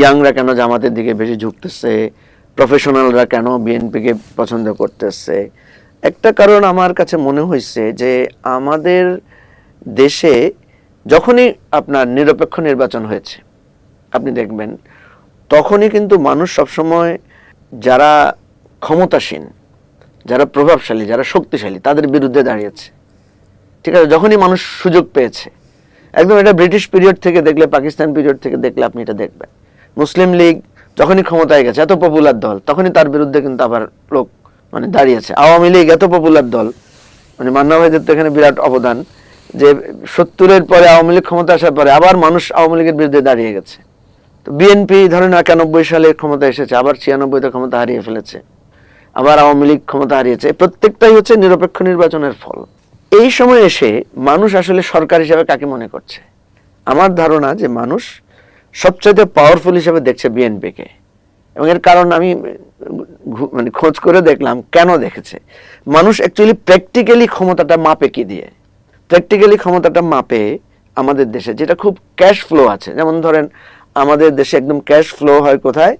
ইয়াংরা কেন জামাতের দিকে বেশি ঝুঁকতেছে? প্রফেশনালরা কেন বিএনপিকে পছন্দ করতেছে? একটা কারণ আমার কাছে মনে হয়েছে যে আমাদের দেশে যখনই আপনার নিরপেক্ষ নির্বাচন হয়েছে, আপনি দেখবেন, তখনই কিন্তু মানুষ সবসময় যারা ক্ষমতাসীন, যারা প্রভাবশালী, যারা শক্তিশালী, তাদের বিরুদ্ধে দাঁড়িয়েছে। ঠিক আছে, যখনই মানুষ সুযোগ পেয়েছে, একদম এটা ব্রিটিশ পিরিয়ড থেকে দেখলে, পাকিস্তান পিরিয়ড থেকে দেখলে আপনি এটা দেখবেন। মুসলিম লীগ যখনই ক্ষমতায় গেছে, এত পপুলার দল, তখনই তার বিরুদ্ধে কিন্তু আবার লোক মানে দাঁড়িয়েছে আওয়ামী লীগ এত পপুলার দল মানে মান্না ভাইদের তো এখানে বিরাট অবদান যে সত্তরের পরে আওয়ামী লীগ ক্ষমতা আসার পরে আবার মানুষ আওয়ামী লীগের বিরুদ্ধে দাঁড়িয়ে গেছে। তো বিএনপি ধরেন একানব্বই সালে ক্ষমতা এসেছে, আবার ছিয়ানব্বইতে ক্ষমতা হারিয়ে ফেলেছে, আবার আওয়ামী লীগ ক্ষমতা হারিয়েছে। প্রত্যেকটাই হচ্ছে নিরপেক্ষ নির্বাচনের ফল। এই সময় এসে মানুষ আসলে সরকার হিসাবে কাকে মনে করছে? আমার ধারণা যে মানুষ সবচাইতে পাওয়ারফুল হিসেবে দেখছে বিএনপিকে এবং এর কারণ আমি মানে খোঁজ করে দেখলাম, কেন দেখেছে? মানুষ অ্যাকচুয়ালি প্র্যাকটিক্যালি ক্ষমতাটা মাপে কি দিয়ে? প্র্যাকটিক্যালি ক্ষমতাটা মাপে আমাদের দেশে, যেটা খুব ক্যাশ ফ্লো আছে। যেমন ধরেন, আমাদের দেশে একদম ক্যাশ ফ্লো হয় কোথায়?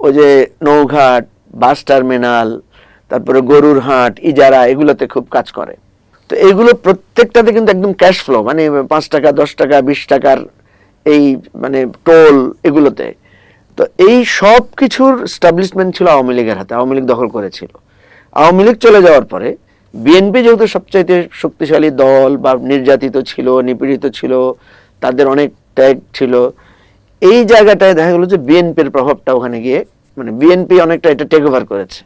ওই যে নৌঘাট বাস টার্মিনাল তারপরে গরুর হাট, ইজারা, এগুলোতে খুব কাজ করে। তো এইগুলো প্রত্যেকটাতে কিন্তু একদম ক্যাশ ফ্লো মানে পাঁচ টাকা, দশ টাকা, বিশ টাকার এই মানে টোল এগুলোতে। তো এই সব কিছুর স্টাবলিশমেন্ট ছিল আওয়ামী লীগের হাতে, আওয়ামী লীগ দখল করেছিল। আওয়ামী লীগ চলে যাওয়ার পরে বিএনপি যেহেতু সবচাইতে শক্তিশালী দল বা নির্যাতিত ছিল, নিপীড়িত ছিল, তাদের অনেক ত্যাগ ছিল, এই জায়গাটায় দেখা গেল যে বিএনপির প্রভাবটা ওখানে গিয়ে মানে বিএনপি অনেকটা এটা টেক ওভার করেছে।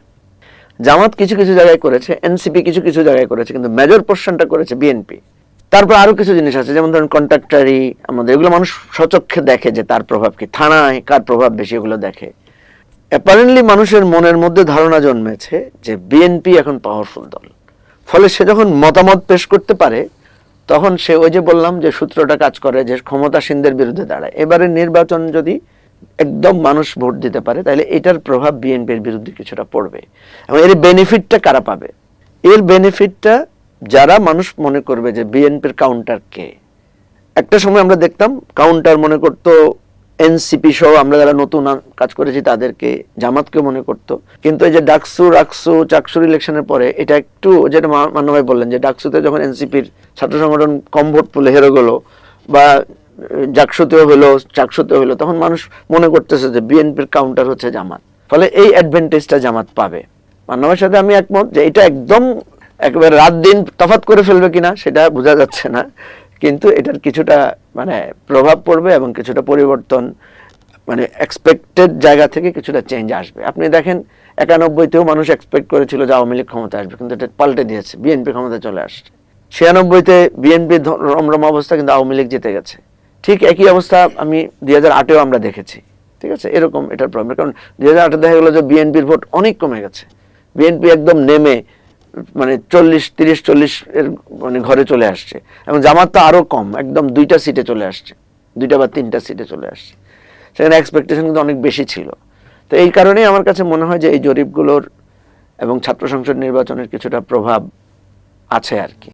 জামাত কিছু কিছু জায়গায় করেছে এনসিপি কিছু কিছু জায়গায় করেছে, কিন্তু মেজর পোর্শনটা করেছে বিএনপি তারপর আরও কিছু জিনিস আছে, যেমন ধরুন কন্ট্রাক্টারি আমাদের, এগুলো মানুষ সচক্ষে দেখে যে তার প্রভাব কি, থানায় কার প্রভাব বেশি এগুলো দেখে। অ্যাপারেন্টলি মানুষের মনের মধ্যে ধারণা জন্মেছে যে বিএনপি এখন পাওয়ারফুল দল। ফলে সে যখন মতামত পেশ করতে পারে, তখন সে ওই যে বললাম যে সূত্রটা কাজ করে যে ক্ষমতাসীনদের বিরুদ্ধে দাঁড়ায়। এবারে নির্বাচন যদি একদম মানুষ ভোট দিতে পারে, তাহলে এটার প্রভাব বিএনপির বিরুদ্ধে কিছুটা পড়বে। এবং এর বেনিফিটটা কারা পাবে? এর বেনিফিটটা যারা মানুষ মনে করবে যে বিএনপির কাউন্টার কে, একটা সময় আমরা দেখতাম কাউন্টার মনে করতো এনসিপি সহ আমরা যারা নতুন কাজ করেছি তাদেরকে জামাতকে মনে করতো। কিন্তু এই যে ডাকসু, রাকসু, চাকসুর ইলেকশনের পরে এটা একটু যেটা মা- মান্না ভাই বললেন যে ডাকসুতে যখন এনসিপির ছাত্র সংগঠন কম ভোট পেলে হেরে গেল বা জাকসুতেও হলো, চাকসুতেও হলো, তখন মানুষ মনে করতেছে যে বিএনপির কাউন্টার হচ্ছে জামাত। ফলে এই অ্যাডভান্টেজটা জামাত পাবে। মান্না ভাইয়ের সাথে আমি একমত যে এটা একদম একেবারে রাত দিন তফাৎ করে ফেলবে কিনা সেটা বোঝা যাচ্ছে না। কিন্তু এটার কিছুটা মানে প্রভাব পড়বে এবং কিছুটা পরিবর্তন মানে এক্সপেক্টেড জায়গা থেকে কিছুটা চেঞ্জ আসবে। আপনি দেখেন, একানব্বইতেও মানুষ এক্সপেক্ট করেছিল যে আওয়ামী লীগ ক্ষমতা আসবে, কিন্তু এটা পাল্টে দিয়েছে, বিএনপি ক্ষমতা চলে আসছে। ছিয়ানব্বইতে বিএনপি রমরম অবস্থা কিন্তু আওয়ামী লীগ জিতে গেছে। ঠিক একই অবস্থা আমি দুই হাজার আটেও আমরা দেখেছি, ঠিক আছে? এরকম এটার প্রবলেম কারণ দুই হাজার আটে দেখা গেলো যে বিএনপির ভোট অনেক কমে গেছে। বিএনপি একদম নেমে মানে চল্লিশ, তিরিশ, চল্লিশ এর মানে ঘরে চলে আসছে। এবং জামাত তো আরও কম, একদম দুইটা সিটে চলে আসছে। দুইটা বা তিনটা সিটে চলে আসছে। সেখানে এক্সপেকটেশন কিন্তু অনেক বেশি ছিল। তো এই কারণেই আমার কাছে মনে হয় যে এই জরিপগুলোর এবং ছাত্র সংসদ নির্বাচনের কিছুটা প্রভাব আছে আর কি।